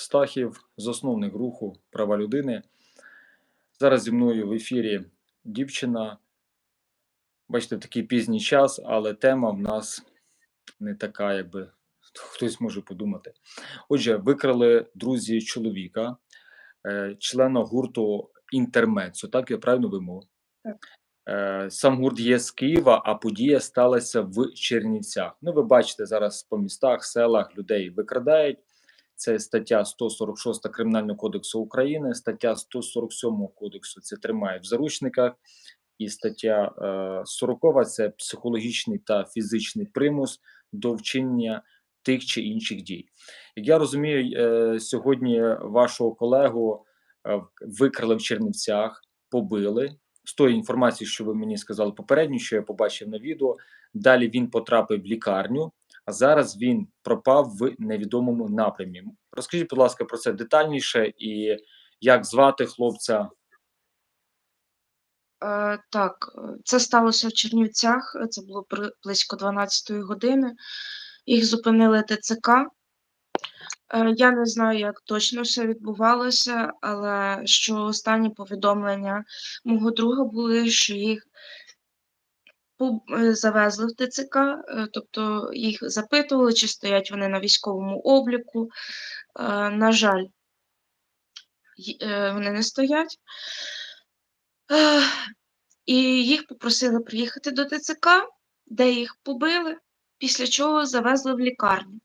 Стахів, засновник руху права людини. Зараз зі мною в ефірі дівчина. Бачите, в такий пізній час, але тема в нас не така, якби хтось може подумати. Отже, викрали друзі чоловіка, е, члена гурту Інтермецо, так я правильно вимовив? Так. Е, Сам гурт є з Києва, а подія сталася в Чернівцях. Ну, ви бачите зараз по містах, селах людей викрадають. Це стаття 146 Кримінального кодексу України, стаття 147 кодексу це тримає в заручниках, і стаття е, 40 це психологічний та фізичний примус до вчинення тих чи інших дій. Як я розумію, е, сьогодні вашого колегу е, викрали в Чернівцях, побили. З тої інформації, що ви мені сказали попередньо, що я побачив на відео. Далі він потрапив в лікарню, а зараз він пропав в невідомому напрямі. Розкажіть, будь ласка, про це детальніше і як звати хлопця. Е, так, це сталося в Чернівцях. Це було близько 12-ї години. Їх зупинили ТЦК. Е, Я не знаю, як точно все відбувалося, але що останні повідомлення мого друга були, що їх завезли в ТЦК, е, тобто їх запитували, чи стоять вони на військовому обліку. Е, На жаль, е, вони не стоять. І їх попросили приїхати до ТЦК, де їх побили, після чого завезли в лікарню.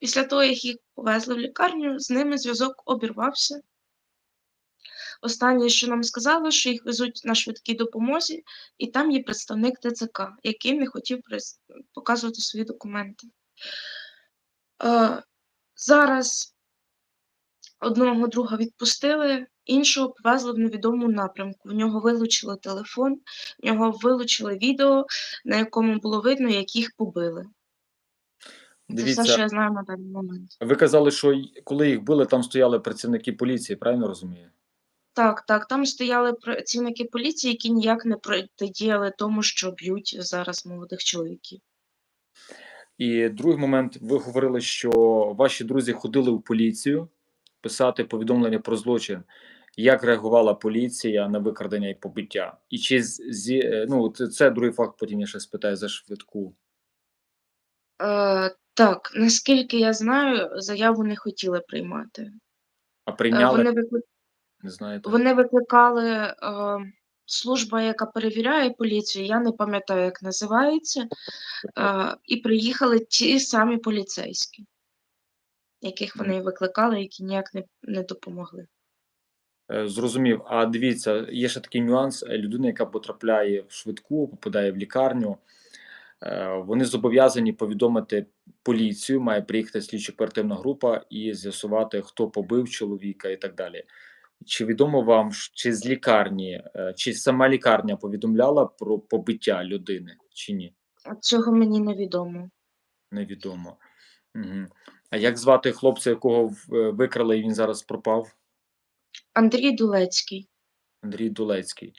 Після того, як їх повезли в лікарню, з ними зв'язок обірвався. Останнє, що нам сказали, що їх везуть на швидкій допомозі, і там є представник ТЦК, який не хотів показувати свої документи. Е, зараз одного друга відпустили, іншого повезли в невідомому напрямку. В нього вилучили телефон, в нього вилучили відео, на якому було видно, як їх побили. Це все, що я знаю на даний момент. ви казали, що коли їх били, там стояли працівники поліції, правильно розумію? Так, так, там стояли працівники поліції, які ніяк не протидіяли тому, що б'ють зараз молодих чоловіків. І другий момент, ви говорили, що ваші друзі ходили в поліцію писати повідомлення про злочин. Як реагувала поліція на викрадення і побиття? І чи зі, е, ну, це, другий факт, потім я ще спитаю за швидку. Е, так, наскільки я знаю, заяву не хотіли приймати. А Е, прийняли, вони, викли... не знаєте? вони викликали е, служба, яка перевіряє поліцію, я не пам'ятаю, як називається, е, і приїхали ті самі поліцейські, яких вони викликали, які ніяк не, не допомогли. Е, Зрозумів. А дивіться, є ще такий нюанс. Е, Людина, яка потрапляє в швидку, попадає в лікарню, е, вони зобов'язані повідомити поліцію, має приїхати слідчо-оперативна група і з'ясувати, хто побив чоловіка і так далі. Чи відомо вам, чи з лікарні, е, чи сама лікарня повідомляла про побиття людини, чи ні? Цього мені невідомо. Невідомо. Угу. А як звати хлопця, якого е, викрали, і він зараз пропав? Андрій Дулецький. Андрій Дулецький.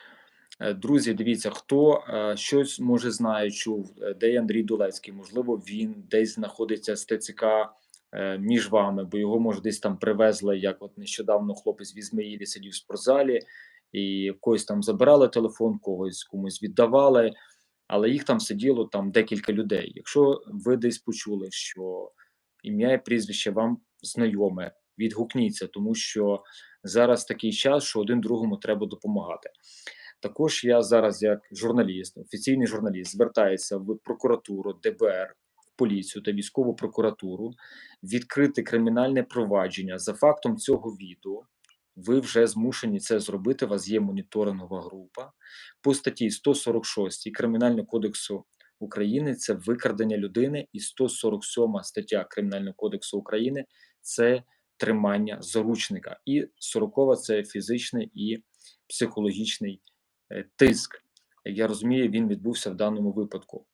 Е, Друзі, дивіться, хто щось може знає, чув, де Андрій Дулецький. Можливо, він десь знаходиться з ТЦК між вами, бо його може десь там привезли, як от нещодавно хлопець в Ізмаїлі сидів в спортзалі, і когось там забирали телефон, когось комусь віддавали, але їх там сиділо там декілька людей. Якщо ви десь почули, що ім'я і прізвище вам знайоме, відгукніться, тому що зараз такий час, що один другому треба допомагати. Також я зараз, як журналіст, офіційний журналіст, звертаюся в прокуратуру, ДБР, поліцію та військову прокуратуру відкрити кримінальне провадження за фактом цього відео. Ви вже змушені це зробити. У вас є моніторингова група по статті 146 Кримінального кодексу України. Це викрадення людини, і 147 стаття Кримінального кодексу України це тримання заручника, і 40 це фізичний і психологічний е, тиск. Як я розумію, він відбувся в даному випадку.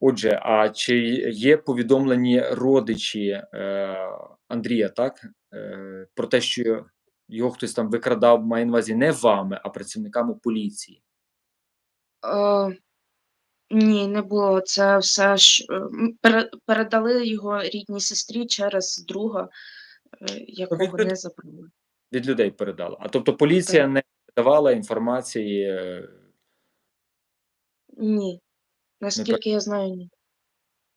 Отже, а чи є повідомлені родичі е, Андрія, так? Е, про те, що його хтось там викрадав, має на увазі не вами, а працівниками поліції? Е, ні, не було. Це все ж е, пере- передали його рідній сестрі через друга. е, якого від- не забрали. Від людей передала. А тобто поліція Так. не давала інформації. е, Ні. Наскільки я знаю, ні.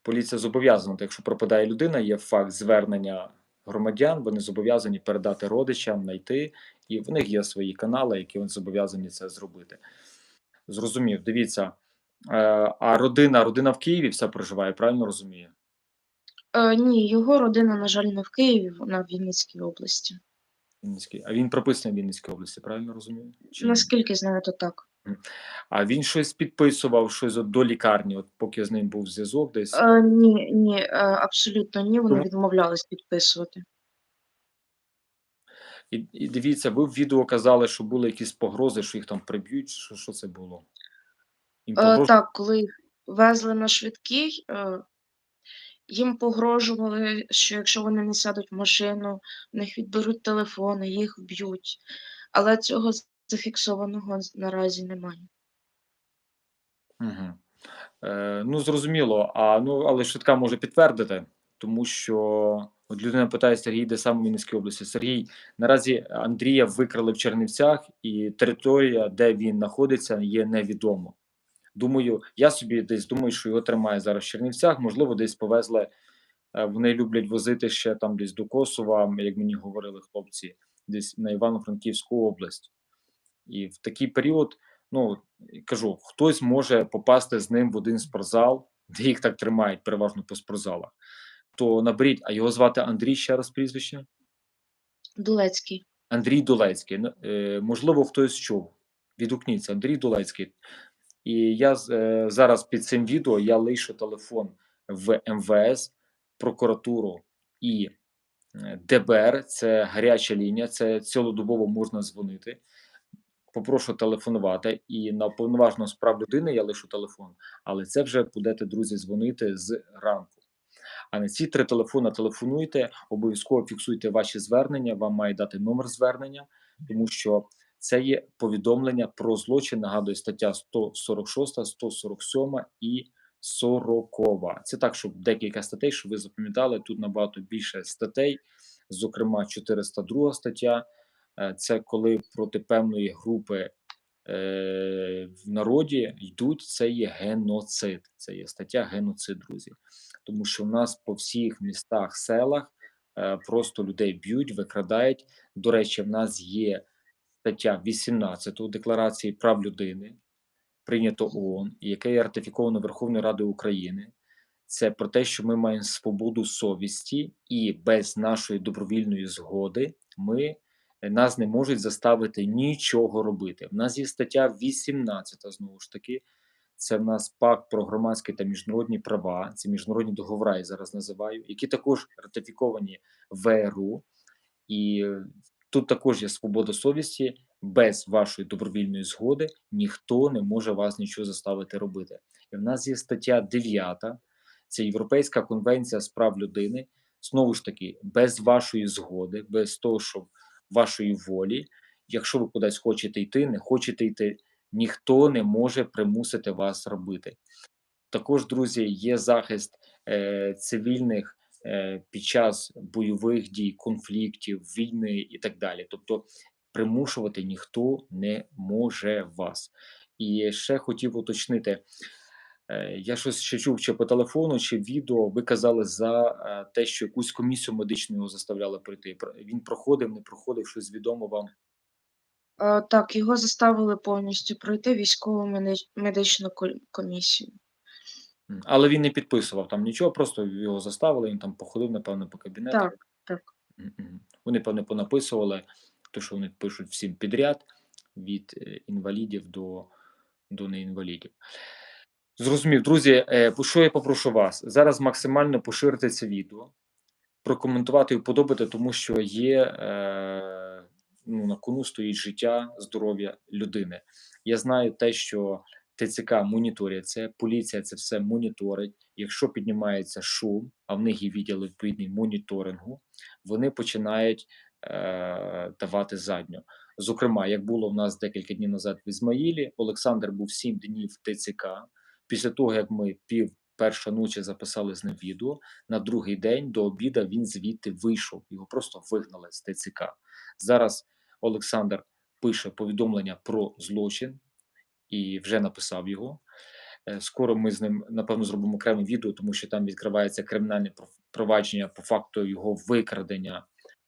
Поліція зобов'язана, так якщо пропадає людина, є факт звернення громадян, вони зобов'язані передати родичам, знайти, і в них є свої канали, які вони зобов'язані це зробити. Зрозумів, дивіться. Е, а родина, родина в Києві все проживає, правильно розумію? Е, ні, його родина, на жаль, не в Києві, вона в Вінницькій області. Вінницький. А він прописаний в Вінницькій області, правильно розумію? Чи? Наскільки знаю, то так. А він щось підписував, щось от до лікарні, от поки з ним був зв'язок десь. Е, ні, ні, е, абсолютно ні, вони відмовлялись підписувати. І, і дивіться, ви в відео казали, що були якісь погрози, що їх там приб'ють. Що, що це було? Їм Е, так, коли їх везли на швидкій, е, їм погрожували, що якщо вони не сядуть в машину, в них відберуть телефони, їх вб'ють. Але цього зафіксованого наразі немає. Угу. Е, ну, зрозуміло. А, ну, але швидка може підтвердити, тому що от людина питає Сергій, де саме в Вінницькій області. Сергій, наразі Андрія викрали в Чернівцях, і територія, де він знаходиться, є невідомо. Думаю, я собі десь думаю, що його тримає зараз в Чернівцях, можливо, десь повезли. е, Вони люблять возити ще там десь до Косова, як мені говорили хлопці, десь на Івано-Франківську область. І в такий період, ну кажу, хтось може попасти з ним в один спортзал, де їх так тримають, переважно по спортзалах. То наберіть, а його звати Андрій ще раз прізвище? Дулецький. Андрій Дулецький. Ну, Е, можливо, хтось чув. Відгукніться, Андрій Дулецький. І я е, зараз під цим відео я лишу телефон в МВС, прокуратуру і е, ДБР. Це гаряча лінія, це цілодобово можна дзвонити. Попрошу телефонувати. І на повноважну справ людини я лишу телефон, але це вже будете, друзі, дзвонити з ранку. А на ці три телефони телефонуйте, обов'язково фіксуйте ваші звернення. Вам має дати номер звернення, тому що це є повідомлення про злочин. Нагадую, стаття 146, 147 і 40. Це так, щоб декілька статей, щоб ви запам'ятали. Тут набагато більше статей, зокрема, 402 стаття. Е, Це коли проти певної групи е, в народі йдуть, це є геноцид. Це є стаття геноцид, друзі. Тому що в нас по всіх містах, селах е, просто людей б'ють, викрадають. До речі, в нас є стаття 18 Декларації прав людини, прийнято ООН, яке є ратифіковано Верховною Радою України. Це про те, що ми маємо свободу совісті, і без нашої добровільної згоди ми нас не можуть заставити нічого робити. В нас є стаття 18, знову ж таки, це в нас пакт про громадські та міжнародні права, це міжнародні договори, я зараз називаю, які також ратифіковані ВРУ. І е, тут також є свобода совісті. Без вашої добровільної згоди ніхто не може вас нічого заставити робити. І в нас є стаття 9, це Європейська конвенція з прав людини. Знову ж таки, без вашої згоди, без того, щоб вашої волі, якщо ви кудись хочете йти, не хочете йти, ніхто не може примусити вас робити. Також, друзі, є захист е, цивільних е, під час бойових дій, конфліктів, війни і так далі. Тобто примушувати ніхто не може вас. І ще хотів уточнити. Е, Я щось ще чув, чи по телефону, чи відео. Ви казали за е, те, що якусь комісію медичну його заставляли пройти. Він проходив, не проходив, щось відомо вам. Е, так, його заставили повністю пройти військову медичну комісію. Але він не підписував там нічого, просто його заставили. Він там походив, напевно, по кабінетах. Так, так. Вони, певне, понаписували, то, що вони пишуть всім підряд, від інвалідів до, до неінвалідів. Зрозумів, друзі, е, що я попрошу вас? Зараз максимально поширити це відео, прокоментувати і вподобати, тому що є е, ну, на кону стоїть життя, здоров'я людини. Я знаю те, що ТЦК моніторить це, поліція це все моніторить. Якщо піднімається шум, а в них є відділ відповідний моніторингу, вони починають е, давати задню. Зокрема, як було в нас декілька днів назад в Ізмаїлі, Олександр був сім днів в ТЦК. Після того, як ми пів перша ночі записали з ним відео. На другий день до обіда він звідти вийшов. Його просто вигнали з ТЦК. Зараз Олександр пише повідомлення про злочин і вже написав його. Е, Скоро ми з ним напевно зробимо окреме відео, тому що там відкривається кримінальне пров- провадження по факту його викрадення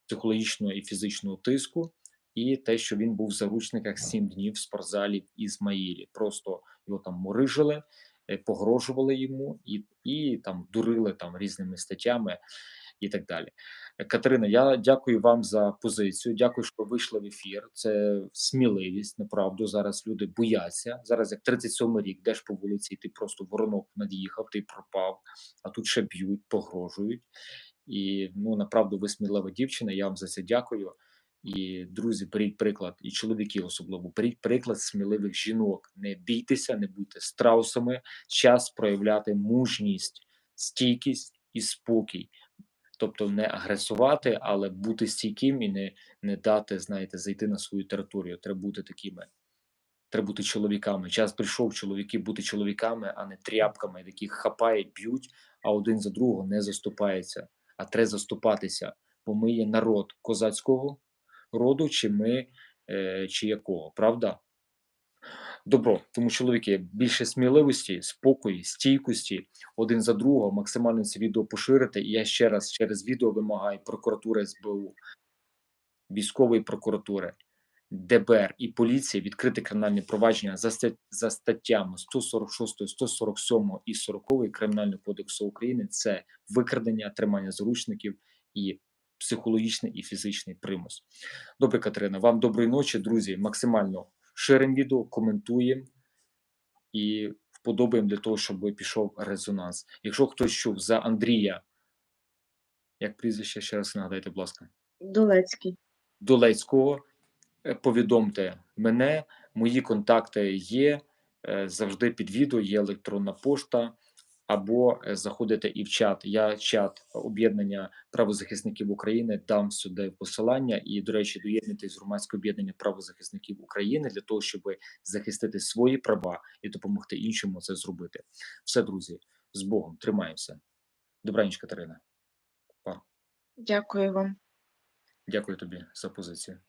психологічного і фізичного тиску, і те, що він був в заручниках 7 днів в спортзалі в Ізмаїлі. Просто його там морижили, погрожували йому і, і там дурили там різними статтями і так далі. Е, Катерина, я дякую вам за позицію. Дякую, що вийшли в ефір. Це сміливість, направду. Зараз люди бояться. Зараз як 37 рік, йдеш по вулиці, і ти просто воронок над'їхав, ти пропав, а тут ще б'ють, погрожують. І ну направду ви смілива дівчина. Я вам за це дякую. І друзі, беріть приклад, і чоловіки особливо беріть приклад сміливих жінок. Не бійтеся, не будьте страусами. Час проявляти мужність, стійкість і спокій. Тобто не агресувати, але бути стійким і не, не дати, знаєте, зайти на свою територію. Треба бути такими. Треба бути чоловіками. Час прийшов чоловіки бути чоловіками, а не тряпками, яких хапають, б'ють, а один за другого не заступається. А треба заступатися, бо ми є народ козацького роду, чи ми, е, чи якого, правда? Добро, тому чоловіки, більше сміливості, спокою, стійкості один за другого, максимально це відео поширити. І я ще раз через відео вимагаю прокуратури СБУ, військової прокуратури, ДБР і поліції відкрити кримінальне провадження за, стат- за статтями 146, 147 і 40 Кримінального кодексу України. Це викрадення, тримання заручників і психологічний і фізичний примус. Добре, Катерина, вам доброї ночі, друзі. Максимально ширимо відео, коментуємо і вподобаємо для того, щоб пішов резонанс. Якщо хтось чув за Андрія, як прізвище ще раз нагадайте, будь ласка. Долецький. Долецького, е, повідомте мене, мої контакти є. е, Завжди під відео є електронна пошта, або е, заходите і в чат. Я чат об'єднання правозахисників України дам сюди посилання. І, до речі, доєднуйтесь з громадське об'єднання правозахисників України для того, щоб захистити свої права і допомогти іншому це зробити. Все, друзі, з Богом, тримаємося. Добраніч, Катерина. Па. Дякую вам. Дякую тобі за позицію.